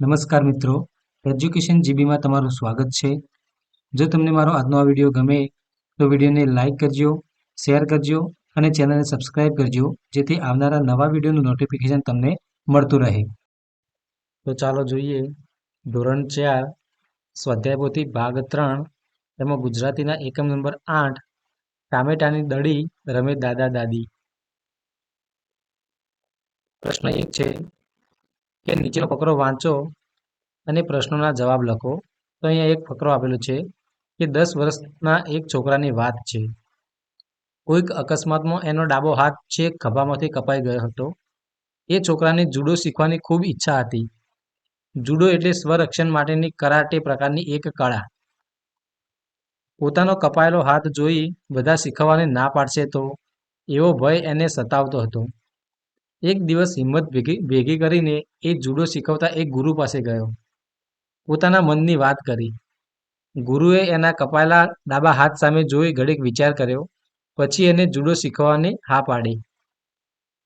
નમસ્કાર મિત્રો. એજ્યુકેશન જીબીમાં તમારું સ્વાગત છે. જો તમને મારો આજનો આ વીડિયો ગમે, તો વિડીયોને લાઇક કરજો, શેર કરજો અને ચેનલને સબસ્ક્રાઇબ કરજો, જેથી આવનારા નવા વિડીયોનું નોટિફિકેશન તમને મળતું રહે. તો ચાલો જોઈએ. ધોરણ ચાર, સ્વાધ્યાય પોથી ભાગ ત્રણ, એમાં ગુજરાતીના એકમ નંબર આઠ, ટામેટાની દડી રમે દાદા દાદી. પ્રશ્ન એક છે કે નીચેનો ફકરો વાંચો અને પ્રશ્નોના જવાબ લખો. તો અહીંયા એક ફકરો આપેલો છે કે દસ વર્ષના એક છોકરાની વાત છે. કોઈક અકસ્માતમાં એનો ડાબો હાથ છેક ખભામાંથી કપાઈ ગયો હતો. એ છોકરાને જુડો શીખવાની ખૂબ ઈચ્છા હતી. જુડો એટલે સ્વરક્ષણ માટેની કરાટે પ્રકારની એક કળા. પોતાનો કપાયેલો હાથ જોઈ બધા શીખવવાને ના પાડશે તો એવો ભય એને સતાવતો હતો. એક દિવસ હિંમત ભેગી ભેગી કરીને એ જુડો શીખવતા એક ગુરુ પાસે ગયો. પોતાના મનની વાત કરી. ગુરુએ એના કપાયેલા ડાબા હાથ સામે જોઈ ઘડીક વિચાર કર્યો, પછી એને જુડો શીખવવાની હા પાડી.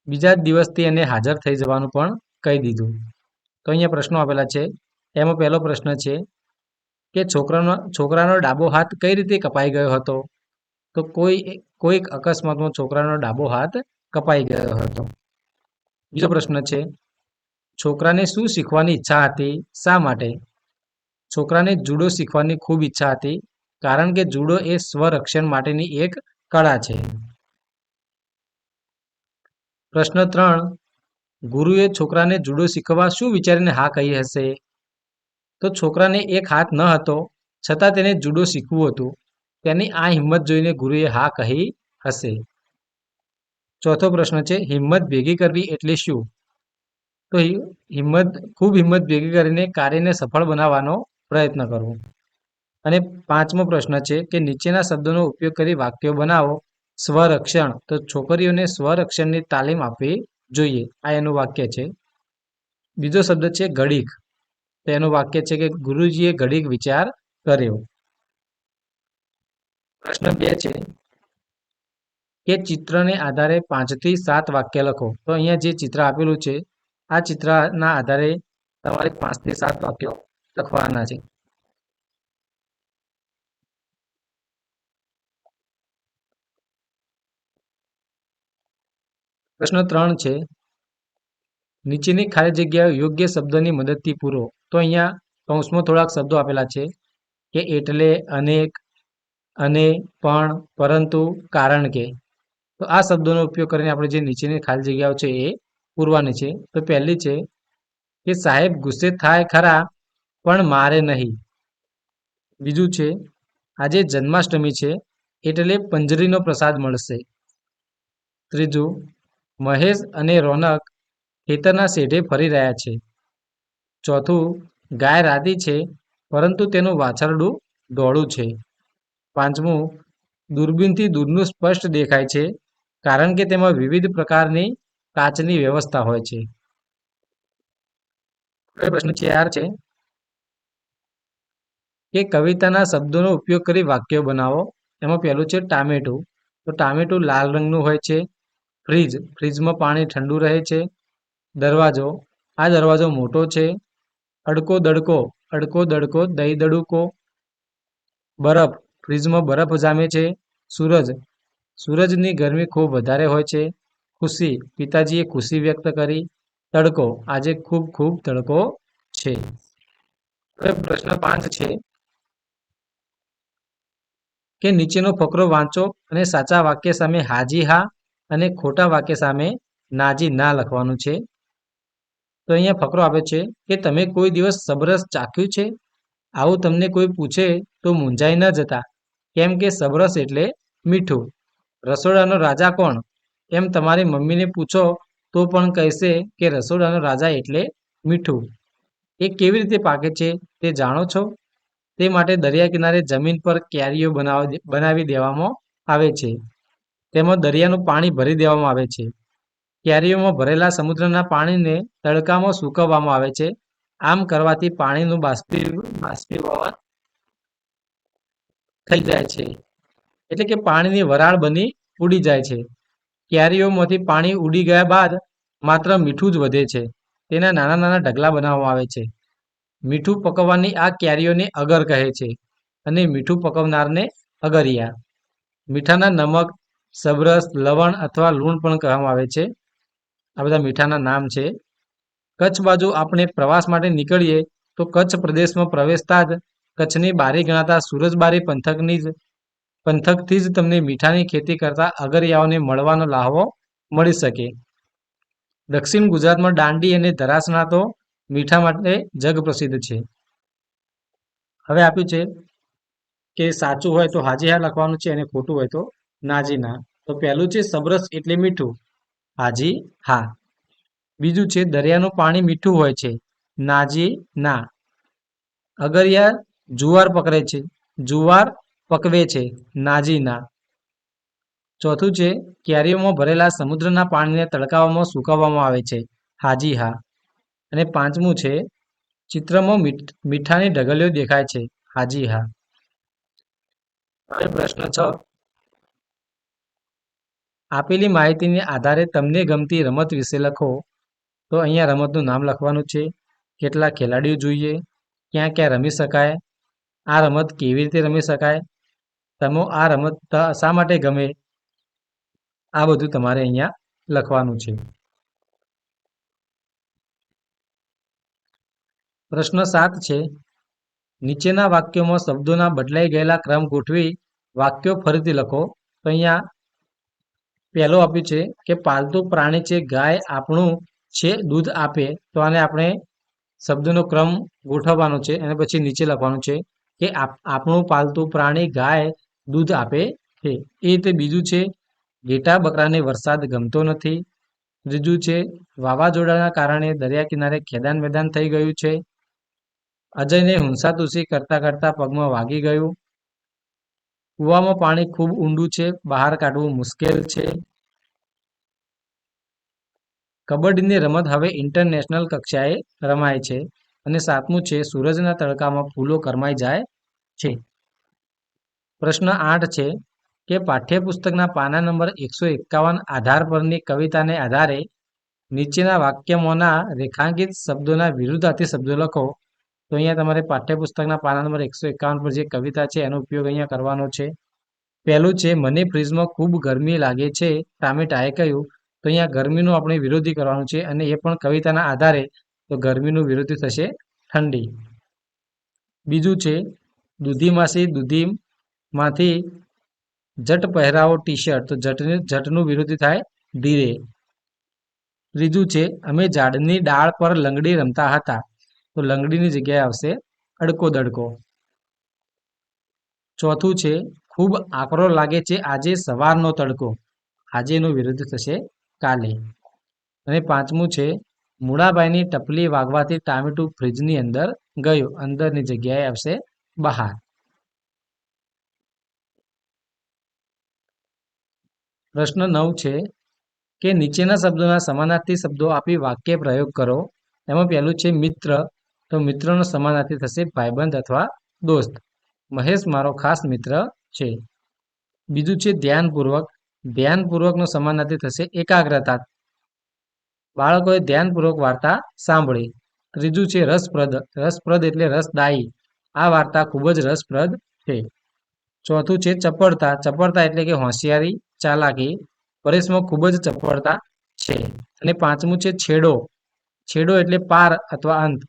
બીજા જ દિવસથી એને હાજર થઈ જવાનું પણ કહી દીધું. તો અહીંયા પ્રશ્નો આપેલા છે. એમાં પહેલો પ્રશ્ન છે કે છોકરાનો છોકરાનો ડાબો હાથ કઈ રીતે કપાઈ ગયો હતો? તો કોઈ, કોઈક અકસ્માતમાં છોકરાનો ડાબો હાથ કપાઈ ગયો હતો. બીજો પ્રશ્ન છે, છોકરાને શું શીખવાની ઈચ્છા હતી? શા માટે? છોકરાને જુડો શીખવાની ખૂબ ઈચ્છા હતી, કારણ કે જુડો એ સ્વરક્ષણ માટેની એક કળા છે. પ્રશ્ન ત્રણ, ગુરુએ છોકરાને જુડો શીખવા શું વિચારીને હા કહી હશે? તો છોકરાને એક હાથ ન હતો, છતાં તેને જુડો શીખવું હતું. તેની આ હિંમત જોઈને ગુરુએ હા કહી હશે. ચોથો પ્રશ્ન છે, હિંમત ભેગી કરવી એટલે શું? તો હિંમત, ખૂબ હિંમત ભેગી કરીને કાર્યને સફળ બનાવવાનો પ્રયત્ન કરવો. અને પાંચમો પ્રશ્ન છે કે નીચેના શબ્દોનો ઉપયોગ કરી વાક્યો બનાવો. સ્વરક્ષણ, તો છોકરીઓને સ્વરક્ષણની તાલીમ આપવી જોઈએ. આ એનું વાક્ય છે. બીજો શબ્દ છે ઘડીક. તો એનું વાક્ય છે કે ગુરુજીએ ઘડીક વિચાર કર્યો. પ્રશ્ન બે છે કે ચિત્રને આધારે પાંચથી સાત વાક્ય લખો. તો અહીંયા જે ચિત્ર આપેલું છે, આ ચિત્રના આધારે તમારે પાંચથી સાત વાક્યો લખવાના છે. પ્રશ્ન ત્રણ છે, નીચેની ખાલી જગ્યા યોગ્ય શબ્દની મદદથી પૂરો. તો અહીંયા કૌંસમાં થોડાક શબ્દો આપેલા છે, કે એટલે, અનેક, અને પણ, પરંતુ, કારણ કે. તો આ શબ્દોનો ઉપયોગ કરીને આપણે જે નીચેની ખાલી જગ્યાઓ છે એ પૂરવાની છે. તો પહેલી છે કે સાહેબ ગુસ્સે થાય ખરા, પણ મારે નહીં. બીજું છે આજે જન્માષ્ટમી છે એટલે પંજરીનો પ્રસાદ મળશે. ત્રીજું, મહેશ અને રોનક ખેતરના શેઢે ફરી રહ્યા છે. ચોથું, ગાય રાતી છે પરંતુ તેનું વાછરડું ડોળું છે. પાંચમું, દૂરબીનથી દૂરનું સ્પષ્ટ દેખાય છે કારણ કે તેમાં વિવિધ પ્રકારની કાચની વ્યવસ્થા હોય છે. પ્રશ્ન ચાર છે કે કવિતાના શબ્દોનો ઉપયોગ કરી વાક્યો બનાવો. એમાં પહેલું છે ટામેટું. તો ટામેટું લાલ રંગનું હોય છે. ફ્રીજ, ફ્રીજમાં પાણી ઠંડુ રહે છે. દરવાજો, આ દરવાજો મોટો છે. અડકો દડકો અડકો દડકો દહીં દડુકો. બરફ, ફ્રીજમાં બરફ જામે છે. સૂરજ સૂરજની ગરમી ખૂબ વધારે હોય છે. ખુશી, પિતાજીએ ખુશી વ્યક્ત કરી, તડકો, આજે ખૂબ ખૂબ તડકો છે. પ્રશ્ન પાંચ છે. કે નીચેનો ફકરો વાંચો અને સાચા વાક્ય સામે હાજી હા અને ખોટા વાક્ય સામે નાજી ના લખવાનું છે. તો અહીંયા ફકરો આપે છે કે, તમે કોઈ દિવસ સબરસ ચાખ્યું છે? આવું તમને કોઈ પૂછે તો મૂંઝાઈ ન જતા. કેમ કે સબરસ એટલે મીઠું. રસોડાનો રાજા કોણ? એમ તમારી મમ્મીને પૂછો, તો પણ કહેશે કે રસોડાનો રાજા એટલે મીઠું. એ કેવી રીતે પાકે છે તે જાણો છો? તે માટે દરિયા કિનારે જમીન પર કેરીઓ બનાવી દેવામાં આવે છે. તેમાં દરિયાનું પાણી ભરી દેવામાં આવે છે. કેરીઓમાં ભરેલા સમુદ્રના પાણીને તડકામાં સૂકવવામાં આવે છે. આમ કરવાથી પાણીનું બાષ્પી, બાષ્પીભવન થઈ જાય છે. એટલે કે પાણીની વરાળ બની ઉડી જાય છે. કેરીઓમાંથી પાણી ઉડી ગયા બાદ માત્ર મીઠું જ વધે છે. તેના નાના નાના ઢગલા બનાવવામાં આવે છે. મીઠું પકવવાની આ ક્યારીઓને અગર કહે છે અને મીઠું પકવનારને અગરિયા. મીઠાના નમક, સબરસ, લવણ અથવા લૂણ પણ કહેવામાં આવે છે. આ બધા મીઠાના નામ છે. કચ્છ બાજુ આપણે પ્રવાસ માટે નીકળીએ તો કચ્છ પ્રદેશમાં પ્રવેશતા જ કચ્છની બારી ગણાતા સુરજબારી પંથકની જ પંથકથી જ તમને મીઠાની ખેતી કરતા અગરિયાઓને મળવાનો લાહવો મળી શકે. દક્ષિણ ગુજરાતમાં દાંડી અને ધરાસણા તો મીઠા માટે જગ પ્રસિદ્ધ છે. હવે આપ્યું છે કે સાચું હોય તો હાજી હા લખવાનું છે અને ખોટું હોય તો નાજી ના. તો પહેલું છે સબરસ એટલે મીઠું. હાજી હા. બીજું છે દરિયાનું પાણી મીઠું હોય છે. નાજી ના. અગરિયા જુવાર પકડે છે. જુવાર પકવે છે નાજી ના ચોથું છે, કેરીઓમાં ભરેલા સમુદ્રના પાણીને તડકાવામાં સુકવવામાં આવે છે હાજી હા અને પાંચમું છે, ચિત્રમાં મીઠાની ઢગલીઓ દેખાય છે હાજી હા પ્રશ્ન છ, આપેલી માહિતીને આધારે તમને ગમતી રમત વિશે લખો. તો અહીંયા રમતનું નામ લખવાનું છે, કેટલા ખેલાડીઓ જોઈએ, ક્યાં ક્યાં રમી શકાય, આ રમત કેવી રીતે રમી શકાય તમે આ રમત શા માટે ગમે? આ બધું તમારે અહીંયા લખવાનું છે. પ્રશ્ન સાત છે. નીચેના વાક્યોમાં શબ્દોના બદલાઈ ગયેલા ક્રમ ગોઠવી વાક્યો ફરીથી લખો. તો અહીંયા પહેલો આપ્યું છે કે પાલતુ પ્રાણી છે, ગાય આપણું છે, દૂધ આપે. તો આને આપણે શબ્દનો ક્રમ ગોઠવવાનો છે અને પછી નીચે લખવાનું છે કે આપણું પાલતુ પ્રાણી ગાય દૂધ આપે છે. એ રીતે બીજું છે ઘેટા બકરાને વરસાદ ગમતો નથી. ત્રીજું છે વાવાઝોડાના કારણે દરિયા કિનારે ખેદાન મેદાન થઈ ગયું છે. અજયને હુંસાતુસી કરતા કરતા પગમાં વાગી ગયું. કૂવામાં પાણી ખૂબ ઊંડું છે બહાર કાઢવું મુશ્કેલ છે. કબડ્ડીની રમત હવે ઇન્ટરનેશનલ કક્ષાએ રમાય છે અને સાતમું છે સૂરજના તડકામાં ફૂલો કરમાઈ જાય છે. પ્રશ્ન આઠ છે કે પાઠ્યપુસ્તકના પાના નંબર એકસો એકાવન આધાર પરની કવિતાને આધારે નીચેના વાક્યમાંના રેખાંકિત શબ્દોના વિરુદ્ધાર્થી શબ્દો લખો. તો અહીંયા તમારે પાઠ્યપુસ્તકના પાના નંબર એકસો એકાવન પર જે કવિતા છે એનો ઉપયોગ અહીંયા કરવાનો છે. પહેલું છે, મને ફ્રીજમાં ખૂબ ગરમી લાગે છે ટામેટાએ કહ્યું. તો અહીંયા ગરમીનું આપણે વિરોધી કરવાનું છે અને એ પણ કવિતાના આધારે. તો ગરમીનું વિરોધી થશે ઠંડી. બીજું છે, દૂધી માસી દૂધીમાંથી જટ પહેરાવો ટી શર્ટ તો જટને, જટનું વિરોધી થાય ધીરે ત્રીજું છે, અમે ઝાડની ડાળ પર લંગડી રમતા હતા. તો લંગડીની જગ્યાએ આવશે અડકો દડકો. ચોથું છે, ખૂબ આકરો લાગે છે, આજે સવારનો તડકો. આજેનો વિરુદ્ધ થશે કાલે. અને પાંચમું છે, મૂળાબાઈની ટપલી વાગવાથી ટામેટું ફ્રીજની અંદર ગયું. અંદરની જગ્યાએ આવશે બહાર. પ્રશ્ન નવ છે કે નીચેના શબ્દોના સમાનાર્થી શબ્દો આપી વાક્ય પ્રયોગ કરો. એમાં પહેલું છે મિત્ર. તો મિત્રનો સમાનાર્થી થશે ભાઈબંધ અથવા દોસ્ત. મહેશ, મારો ખાસ મિત્ર છે. બીજું છે ધ્યાનપૂર્વક. ધ્યાનપૂર્વકનો સમાનાર્થી થશે એકાગ્રતા. બાળકોએ ધ્યાનપૂર્વક વાર્તા સાંભળી. ત્રીજું છે રસપ્રદ. રસપ્રદ એટલે રસદાયી. આ વાર્તા ખૂબ જ રસપ્રદ છે. ચોથું છે ચપળતા. ચપળતા એટલે કે હોશિયારી, ચાલાકી. પરેશમાં ખૂબ જ ચપળતા છે. અને પાંચમું છે છેડો. છેડો એટલે પાર અથવા અંત.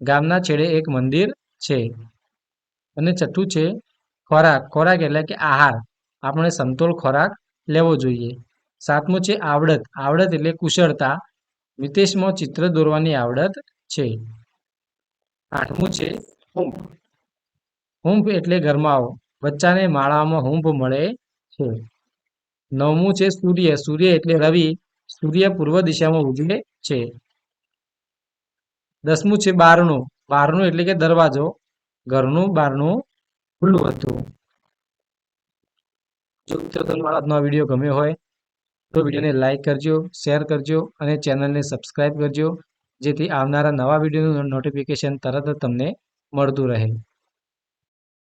ગામના છેડે એક મંદિર છે. અને છઠ્ઠું છે ખોરાક. ખોરાક એટલે કે આહાર. આપણે સમતોલ ખોરાક લેવો જોઈએ. સાતમું છે આવડત. આવડત એટલે કુશળતા. વિદેશમાં ચિત્ર દોરવાની આવડત છે. આઠમું છે હુંફ. હુંફ એટલે ગરમાવો. બચ્ચાને માળામાં હુંભ મળે છે. નવમું છે સૂર્ય. સૂર્ય એટલે રવિ. સૂર્ય પૂર્વ દિશામાં ઉગે છે. દસમું છે બારણું. બારણું એટલે કે દરવાજો. ઘરનું બારણું ખુલ્લું હતું. જો આજનો વીડિયો ગમ્યો હોય, તો વિડીયોને લાઇક કરજો, શેર કરજો અને ચેનલને સબસ્ક્રાઈબ કરજો, જેથી આવનારા નવા વિડીયોનું નોટિફિકેશન તરત જ તમને મળતું રહે.